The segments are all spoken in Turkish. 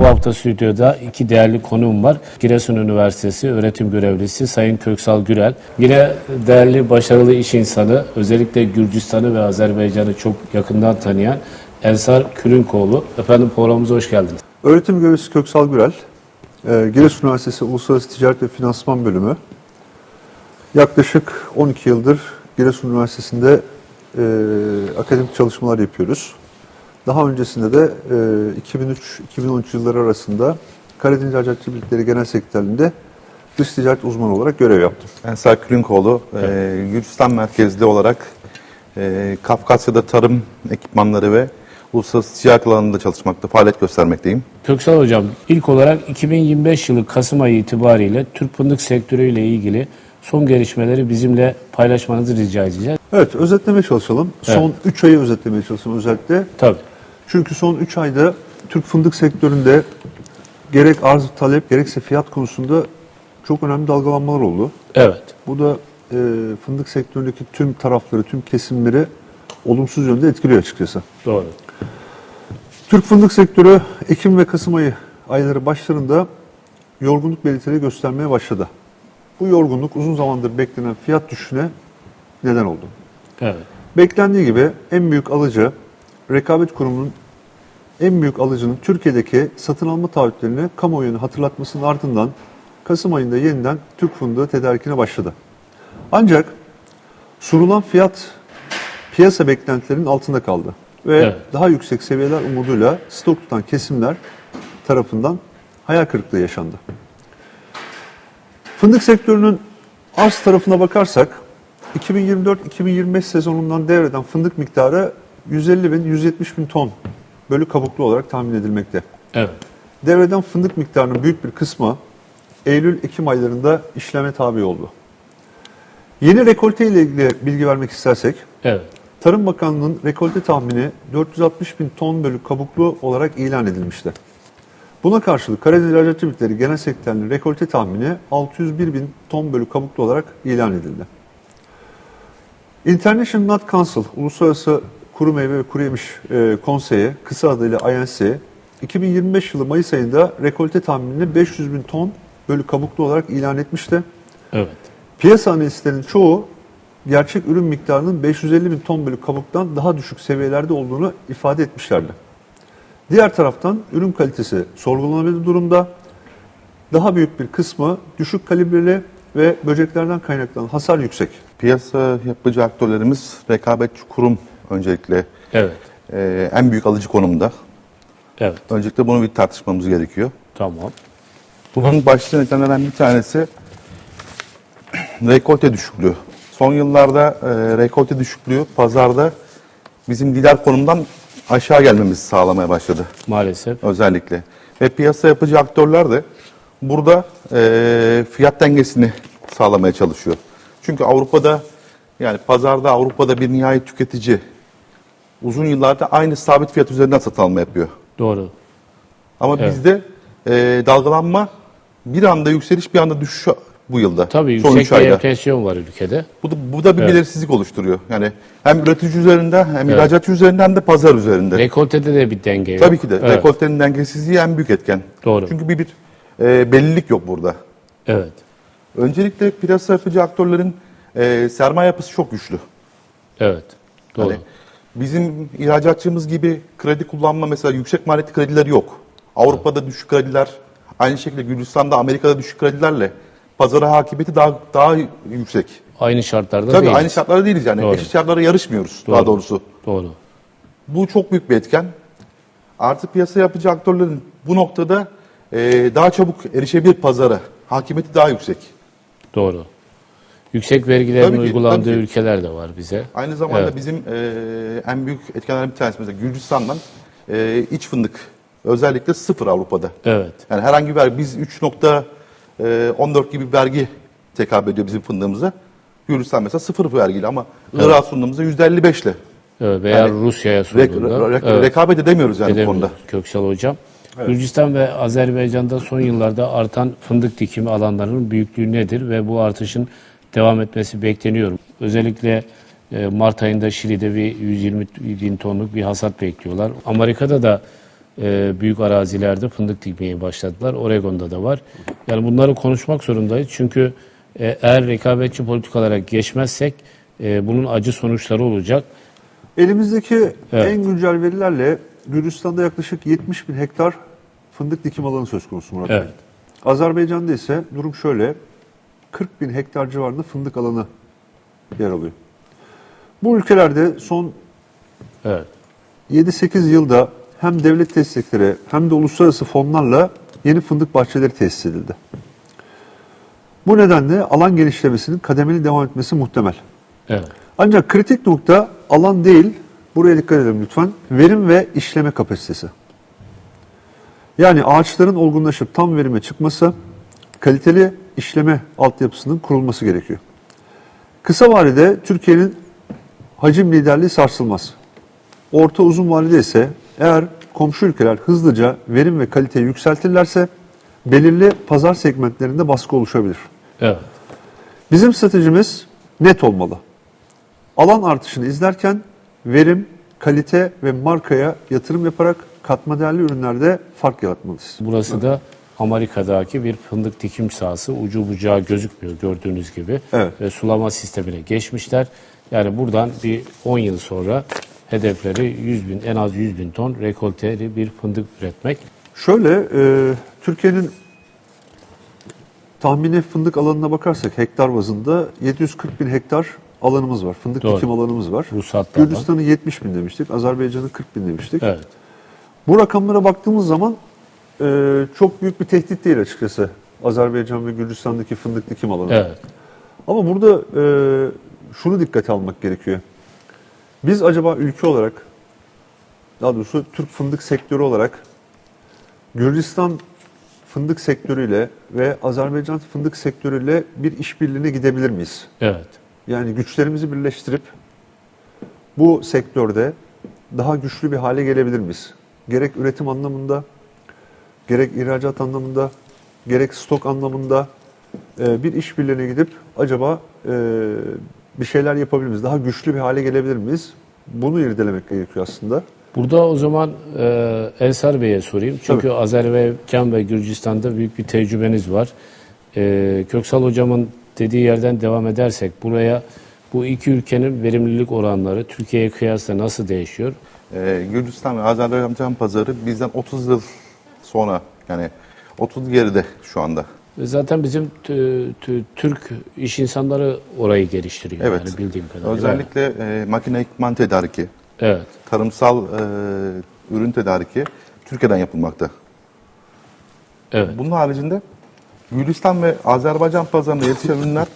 Bu hafta stüdyoda iki değerli konuğum var. Giresun Üniversitesi öğretim görevlisi Sayın Köksal Gürel. Yine değerli, başarılı iş insanı, özellikle Gürcistan'ı ve Azerbaycan'ı çok yakından tanıyan Ensar Külünkoğlu. Efendim programımıza hoş geldiniz. Öğretim görevlisi Köksal Gürel, e, Giresun Üniversitesi Uluslararası Ticaret ve Finansman Bölümü. Yaklaşık 12 yıldır Giresun Üniversitesi'nde e, akademik çalışmalar yapıyoruz. Daha öncesinde de e, 2003-2013 yılları arasında Karadeniz İhracatçı Birlikleri Genel Sekreterliğinde dış ticaret uzmanı olarak görev yaptım. Ensar Külünkoğlu, e, Gürcistan merkezli olarak e, Kafkasya'da tarım ekipmanları ve uluslararası ticaret alanında çalışmakta, faaliyet göstermekteyim. Köksal Hocam, ilk olarak 2025 yılı Kasım ayı itibariyle Türk fındık sektörüyle ilgili son gelişmeleri bizimle paylaşmanızı rica edeceğiz. Evet, özetlemeye çalışalım. Son 3 ayı özetlemeye çalışalım özellikle. Tabii. Çünkü son 3 ayda Türk fındık sektöründe gerek arz talep gerekse fiyat konusunda çok önemli dalgalanmalar oldu. Evet. Bu da e, fındık sektöründeki tüm tarafları, tüm kesimleri olumsuz yönde etkiliyor açıkçası. Doğru. Türk fındık sektörü Ekim ve Kasım ayı ayları başlarında yorgunluk belirtileri göstermeye başladı. Bu yorgunluk uzun zamandır beklenen fiyat düşüşüne neden oldu. Evet. Beklendiği gibi en büyük alıcı, rekabet kurumunun en büyük alıcının Türkiye'deki satın alma taahhütlerini kamuoyuna hatırlatmasının ardından Kasım ayında yeniden Türk fındığı tedarikine başladı. Ancak sunulan fiyat piyasa beklentilerinin altında kaldı ve Evet. daha yüksek seviyeler umuduyla stok tutan kesimler tarafından hayal kırıklığı yaşandı. Fındık sektörünün arz tarafına bakarsak 2024-2025 sezonundan devreden fındık miktarı 150 bin 170 bin ton bölü kabuklu olarak tahmin edilmekte. Evet. Devreden fındık miktarının büyük bir kısmı Eylül-Ekim aylarında işleme tabi oldu. Yeni rekolte ile ilgili bilgi vermek istersek, Evet. Tarım Bakanlığı'nın rekolte tahmini 460 bin ton bölü kabuklu olarak ilan edilmişti. Buna karşılık Karadeniz İhracatçı Birlikleri Genel Sekreterliği'nin rekolte tahmini 601 bin ton bölü kabuklu olarak ilan edildi. International Nut Council, Uluslararası Kuru Meyve ve Kuru Yemiş e, Konseyi, kısa adıyla INC, 2025 yılı Mayıs ayında rekolte tahminini 500 bin ton bölü kabuklu olarak ilan etmişti. Evet. Piyasa analistlerinin çoğu gerçek ürün miktarının 550 bin ton bölü kabuktan daha düşük seviyelerde olduğunu ifade etmişlerdi. Diğer taraftan ürün kalitesi sorgulanabilir durumda. Daha büyük bir kısmı düşük kalibreli ve böceklerden kaynaklanan hasar yüksek. Piyasa yapıcı aktörlerimiz rekabetçi kurum öncelikle Evet. e, en büyük alıcı konumda. Evet. Öncelikle bunu bir tartışmamız gerekiyor. Tamam. Bunun başlıca nedenlerden bir tanesi rekolte düşüklüğü. Son yıllarda e, rekolte düşüklüğü pazarda bizim lider konumdan aşağı gelmemizi sağlamaya başladı. Maalesef. özellikle. Ve piyasa yapıcı aktörler de burada e, fiyat dengesini sağlamaya çalışıyor. Çünkü Avrupa'da yani pazarda Avrupa'da bir nihai tüketici uzun yıllarda aynı sabit fiyat üzerinden satın alma yapıyor. Doğru. Ama Evet. bizde e, dalgalanma bir anda yükseliş bir anda düşüş bu yılda. Tabii Son üç yüksek bir ayda. enflasyon var ülkede. Bu da, bu da bir Evet. belirsizlik oluşturuyor. Yani hem üretici üzerinden hem ihracatçı üzerinden hem de pazar üzerinde. Rekoltede de bir denge yok. Tabii ki de. Evet. Rekoltenin dengesizliği en büyük etken. Doğru. Çünkü bir, bir e, bellilik yok burada. Evet. Öncelikle piyasa yapıcı aktörlerin e, sermaye yapısı çok güçlü. Evet. Doğru. Hani bizim ihracatçımız gibi kredi kullanma mesela yüksek maliyetli krediler yok. Avrupa'da düşük krediler, aynı şekilde Gürcistan'da, Amerika'da düşük kredilerle pazara hakimiyeti daha daha yüksek. Aynı şartlarda Tabii değiliz. aynı şartlarda değiliz yani. Doğru. Eşit şartlara yarışmıyoruz Doğru. daha doğrusu. Doğru. Bu çok büyük bir etken. Artı piyasa yapıcı aktörlerin bu noktada e, daha çabuk erişebilir pazara. Hakimiyeti daha yüksek. Doğru. Yüksek vergilerin Tabii ki, uygulandığı tabii ki. ülkeler de var bize. Aynı zamanda Evet. bizim e, en büyük etkenlerden bir tanesi mesela Gürcistan'dan e, iç fındık özellikle sıfır Avrupa'da. Evet. Yani herhangi bir vergi biz 3.14 gibi bir vergi tekabül ediyor bizim fındığımıza. Gürcistan mesela sıfır vergili ama Irak'a sunduğumuzda %55 ile. Evet, veya Yani Rusya'ya sunduğunda. re- evet. Rekabet edemiyoruz yani bu Edemiyoruz konuda. Köksal Hocam. Gürcistan ve Azerbaycan'da son yıllarda artan fındık dikimi alanlarının büyüklüğü nedir ve bu artışın devam etmesi bekleniyor. Özellikle e, Mart ayında Şili'de bir 120 bin tonluk bir hasat bekliyorlar. Amerika'da da e, büyük arazilerde fındık dikmeye başladılar. Oregon'da da var. Yani bunları konuşmak zorundayız. Çünkü e, eğer rekabetçi politikalara geçmezsek bunun acı sonuçları olacak. Elimizdeki Evet. en güncel verilerle Gürcistan'da yaklaşık 70 bin hektar fındık dikim alanı söz konusu Murat Bey. Evet. Azerbaycan'da ise durum şöyle. 40 bin hektar civarında fındık alanı yer alıyor. Bu ülkelerde son Evet. 7-8 yılda hem devlet destekleri hem de uluslararası fonlarla yeni fındık bahçeleri tesis edildi. Bu nedenle alan genişlemesinin kademeli devam etmesi muhtemel. Evet. Ancak kritik nokta alan değil, buraya dikkat edelim lütfen, verim ve işleme kapasitesi. Yani ağaçların olgunlaşıp tam verime çıkması, kaliteli işleme altyapısının kurulması gerekiyor. Kısa vadede Türkiye'nin hacim liderliği sarsılmaz. Orta uzun vadede ise eğer komşu ülkeler hızlıca verim ve kaliteyi yükseltirlerse belirli pazar segmentlerinde baskı oluşabilir. Evet. Bizim stratejimiz net olmalı. Alan artışını izlerken verim, kalite ve markaya yatırım yaparak katma değerli ürünlerde fark yaratmalıyız. Burası da Amerika'daki bir fındık dikim sahası. Ucu bucağı gözükmüyor gördüğünüz gibi. Evet. Ve sulama sistemine geçmişler. Yani buradan bir 10 yıl sonra hedefleri 100 bin, en az 100 bin ton rekolteli bir fındık üretmek. Şöyle, e, Türkiye'nin tahmini fındık alanına bakarsak hektar bazında 740 bin hektar alanımız var. Fındık Doğru. dikim alanımız var. Ruhsatlı alan. Gürcistan'ı 70 bin demiştik, Azerbaycan'ı 40 bin demiştik. Evet. Bu rakamlara baktığımız zaman e, çok büyük bir tehdit değil açıkçası. Azerbaycan ve Gürcistan'daki fındık dikim alanı. Evet. Ama burada e, şunu dikkate almak gerekiyor. Biz acaba ülke olarak, daha doğrusu Türk fındık sektörü olarak Gürcistan fındık sektörüyle ve Azerbaycan fındık sektörüyle bir işbirliğine gidebilir miyiz? Evet. Yani güçlerimizi birleştirip bu sektörde daha güçlü bir hale gelebilir miyiz? Gerek üretim anlamında, gerek ihracat anlamında, gerek stok anlamında e, bir işbirliğine gidip acaba e, bir şeyler yapabilir miyiz? Daha güçlü bir hale gelebilir miyiz? Bunu irdelemek gerekiyor aslında. Burada o zaman e, Ensar Bey'e sorayım. Çünkü Azerbaycan ve Gürcistan'da büyük bir tecrübeniz var. E, Köksal Hocam'ın dediği yerden devam edersek buraya bu iki ülkenin verimlilik oranları Türkiye'ye kıyasla nasıl değişiyor? Ee, Gürcistan ve Azerbaycan pazarı bizden 30 yıl sonra yani 30 geride şu anda. Zaten bizim tü- Türk iş insanları orayı geliştiriyor. Evet. Yani bildiğim kadarıyla. Özellikle e, makine ekipman tedariki, Evet. tarımsal e, ürün tedariki Türkiye'den yapılmakta. Evet. Bunun haricinde Gürcistan ve Azerbaycan pazarına yetişen ürünler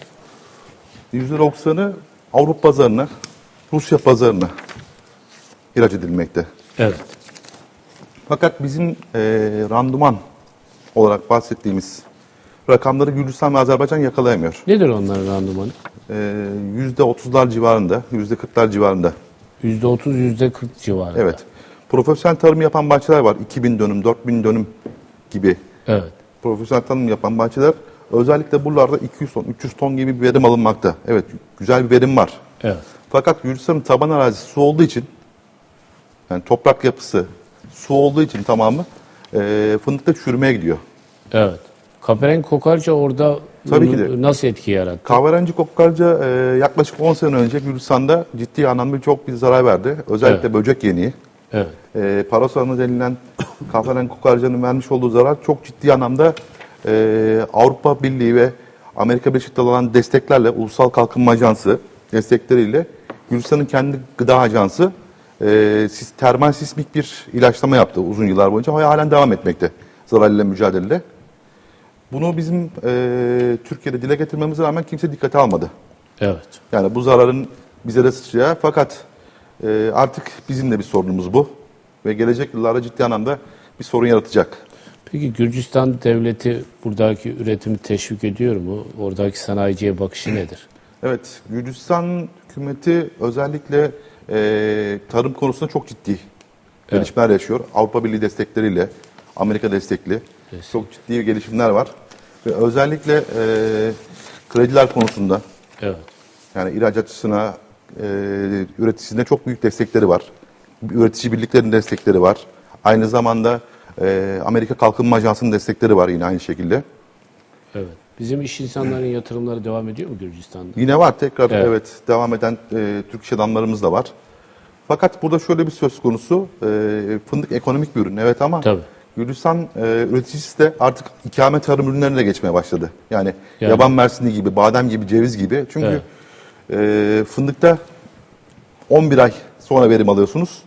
%90'ı Avrupa pazarına, Rusya pazarına ihraç edilmekte. Evet. Fakat bizim e, randıman olarak bahsettiğimiz rakamları Gürcistan ve Azerbaycan yakalayamıyor. Nedir onların randımanı? E, %30'lar civarında, %40'lar civarında. %30, %40 civarında. Evet. Profesyonel tarım yapan bahçeler var. 2000 dönüm, 4000 dönüm gibi. Evet. Profesyonel tarım yapan bahçeler özellikle buralarda 200 ton, 300 ton gibi bir verim alınmakta. Evet, güzel bir verim var. Evet. Fakat Gürcistan'ın taban arazisi su olduğu için, yani toprak yapısı su olduğu için tamamı e, fındıkta çürümeye gidiyor. Evet. Kaperenk kokarca orada Tabii ki de. nasıl etki yarattı? Kahverengi kokkarca e, yaklaşık 10 sene önce Gürcistan'da ciddi anlamda çok bir zarar verdi. Özellikle Evet. böcek yeniği. Evet. E, Parasanı denilen kahverengi kokkarcanın vermiş olduğu zarar çok ciddi anlamda e, Avrupa Birliği ve Amerika Birleşik Devletleri olan desteklerle, Ulusal Kalkınma Ajansı destekleriyle Gürcistan'ın kendi gıda ajansı e, sis- termal sismik bir ilaçlama yaptı uzun yıllar boyunca. Halen devam etmekte zararla mücadelede. Bunu bizim e, Türkiye'de dile getirmemize rağmen kimse dikkate almadı. Evet. Yani bu zararın bize de sıçrayacağı fakat e, artık bizim de bir sorunumuz bu. Ve gelecek yıllarda ciddi anlamda bir sorun yaratacak. Peki Gürcistan devleti buradaki üretimi teşvik ediyor mu? Oradaki sanayiciye bakışı nedir? Evet, Gürcistan hükümeti özellikle e, tarım konusunda çok ciddi gelişmeler yaşıyor. Avrupa Birliği destekleriyle, Amerika destekli Destek. çok ciddi gelişimler var. Ve özellikle e, krediler konusunda Evet. yani ihracatçısına, e, üreticisine çok büyük destekleri var. Üretici birliklerinin destekleri var. Aynı zamanda e, Amerika Kalkınma Ajansı'nın destekleri var yine aynı şekilde. Evet. Bizim iş insanların yatırımları devam ediyor mu Gürcistan'da? Yine var tekrar Evet. evet, devam eden e, Türk iş adamlarımız da var. Fakat burada şöyle bir söz konusu e, fındık ekonomik bir ürün evet ama Tabii. Gürcistan e, üreticisi de artık ikame tarım ürünlerine de geçmeye başladı. Yani, Yani- yaban mersini gibi, badem gibi, ceviz gibi. Çünkü e, fındıkta 11 ay sonra verim alıyorsunuz.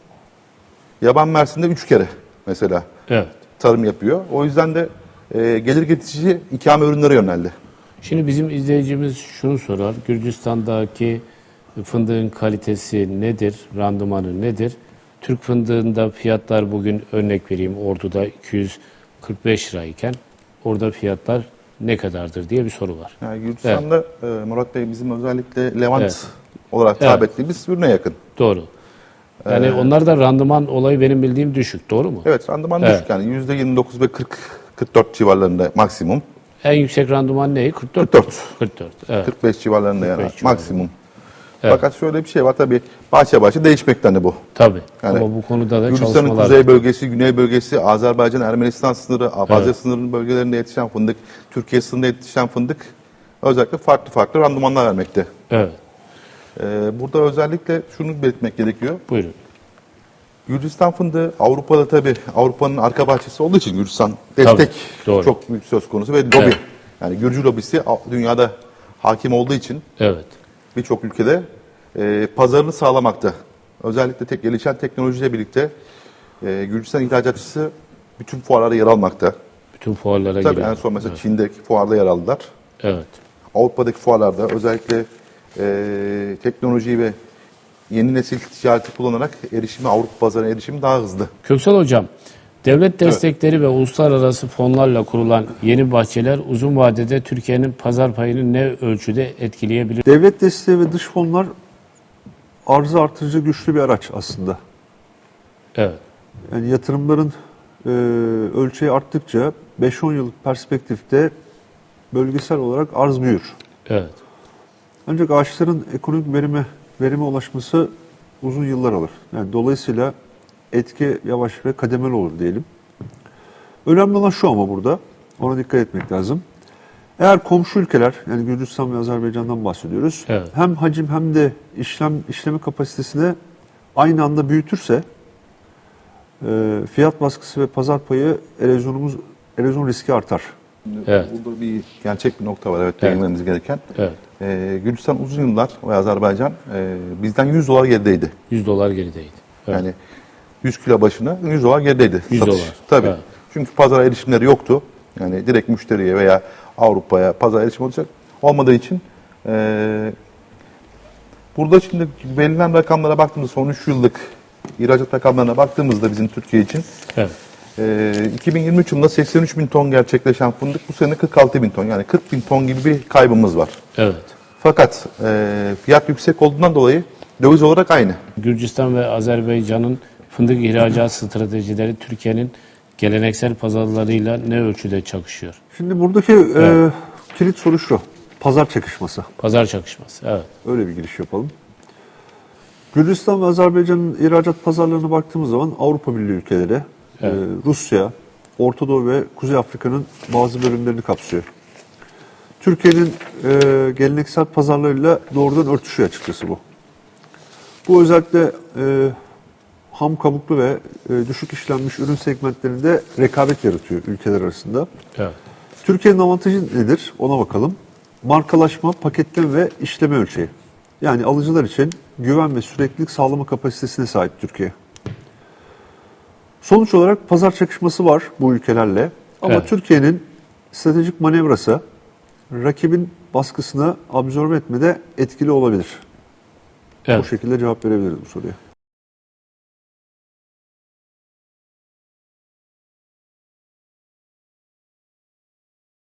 Yaban mersinde 3 kere mesela Evet. tarım yapıyor. O yüzden de e, gelir getirici ikame ürünlere yöneldi. Şimdi bizim izleyicimiz şunu sorar. Gürcistan'daki fındığın kalitesi nedir? Randımanı nedir? Türk fındığında fiyatlar bugün örnek vereyim Ordu'da 245 lirayken orada fiyatlar ne kadardır diye bir soru var. Yani Gürcistan'da e, Murat Bey bizim özellikle Levant Evet. olarak Evet. tabir ettiğimiz ürüne yakın. Doğru. Yani onlarda randıman olayı benim bildiğim düşük. Doğru mu? Evet randıman Evet. düşük yani %29 ve 40 44 civarlarında maksimum. En yüksek randıman ne? 44. 44. 44. Evet. 45 civarlarında yani 45 civarında. maksimum. Evet. Fakat şöyle bir şey var tabii bahçe bahçe değişmekten de bu. Tabii. Yani Ama bu konuda da Gürcistan'ın çalışmalar kuzey bölgesi, güney bölgesi, Azerbaycan, Ermenistan sınırı, Abhazya Evet. sınırının bölgelerinde yetişen fındık, Türkiye sınırında yetişen fındık özellikle farklı farklı randımanlar vermekte. Evet. Ee, burada özellikle şunu belirtmek gerekiyor. Buyurun. Gürcistan fındığı Avrupa'da tabii Avrupa'nın arka bahçesi olduğu için Gürcistan destek doğru. çok büyük söz konusu ve lobi. Evet. Yani Gürcü lobisi dünyada hakim olduğu için Evet. birçok ülkede e, pazarını sağlamakta. Özellikle tek gelişen teknolojiyle birlikte e, Gürcistan ihracatçısı bütün fuarlarda yer almakta. Bütün fuarlara Tabii giriyor. en son mesela Çin'deki fuarda yer aldılar. Evet. Avrupa'daki fuarlarda özellikle e, teknolojiyi ve yeni nesil ticareti kullanarak erişimi Avrupa pazarına erişimi daha hızlı. Köksal Hocam, devlet destekleri ve uluslararası fonlarla kurulan yeni bahçeler uzun vadede Türkiye'nin pazar payını ne ölçüde etkileyebilir? Devlet desteği ve dış fonlar arzı artırıcı güçlü bir araç aslında. Evet. Yani yatırımların e, ölçeği arttıkça 5-10 yıllık perspektifte bölgesel olarak arz büyür. Evet. Ancak ağaçların ekonomik verime verime ulaşması uzun yıllar alır. Yani dolayısıyla etki yavaş ve kademeli olur diyelim. Önemli olan şu ama burada, ona dikkat etmek lazım. Eğer komşu ülkeler, yani Gürcistan ve Azerbaycan'dan bahsediyoruz, Evet. hem hacim hem de işlem işleme kapasitesini aynı anda büyütürse, e, fiyat baskısı ve pazar payı erozyonumuz, erozyon riski artar. Evet. Burada bir gerçek bir nokta var evet, Evet. gereken. Evet. Ee, Gürcistan uzun yıllar ve Azerbaycan e, bizden 100 dolar gerideydi. 100 dolar gerideydi. Evet. Yani 100 kilo başına 100 dolar gerideydi. 100 satış. dolar. Tabii. Evet. Çünkü pazara erişimleri yoktu. Yani direkt müşteriye veya Avrupa'ya pazar erişim olacak olmadığı için e, burada şimdi verilen rakamlara baktığımızda son 3 yıllık ihracat rakamlarına baktığımızda bizim Türkiye için evet. E, 2023 yılında 83 bin ton gerçekleşen fındık bu sene 46 bin ton yani 40 bin ton gibi bir kaybımız var. Evet. Fakat e, fiyat yüksek olduğundan dolayı döviz olarak aynı. Gürcistan ve Azerbaycan'ın fındık ihracat stratejileri Türkiye'nin geleneksel pazarlarıyla ne ölçüde çakışıyor? Şimdi buradaki e, Evet. kilit soru şu, pazar çakışması. Pazar çakışması. Evet. Öyle bir giriş yapalım. Gürcistan ve Azerbaycan'ın ihracat pazarlarına baktığımız zaman Avrupa Birliği ülkeleri, Evet. e, Rusya, Orta Doğu ve Kuzey Afrika'nın bazı bölümlerini kapsıyor. Türkiye'nin e, geleneksel pazarlarıyla doğrudan örtüşüyor açıkçası bu. Bu özellikle e, ham kabuklu ve e, düşük işlenmiş ürün segmentlerinde rekabet yaratıyor ülkeler arasında. Evet. Türkiye'nin avantajı nedir? Ona bakalım. Markalaşma, paketleme ve işleme ölçeği. Yani alıcılar için güven ve süreklilik sağlama kapasitesine sahip Türkiye. Sonuç olarak pazar çakışması var bu ülkelerle. Ama Evet. Türkiye'nin stratejik manevrası rakibin baskısını absorbe etmede etkili olabilir. Evet. Bu şekilde cevap verebiliriz bu soruya.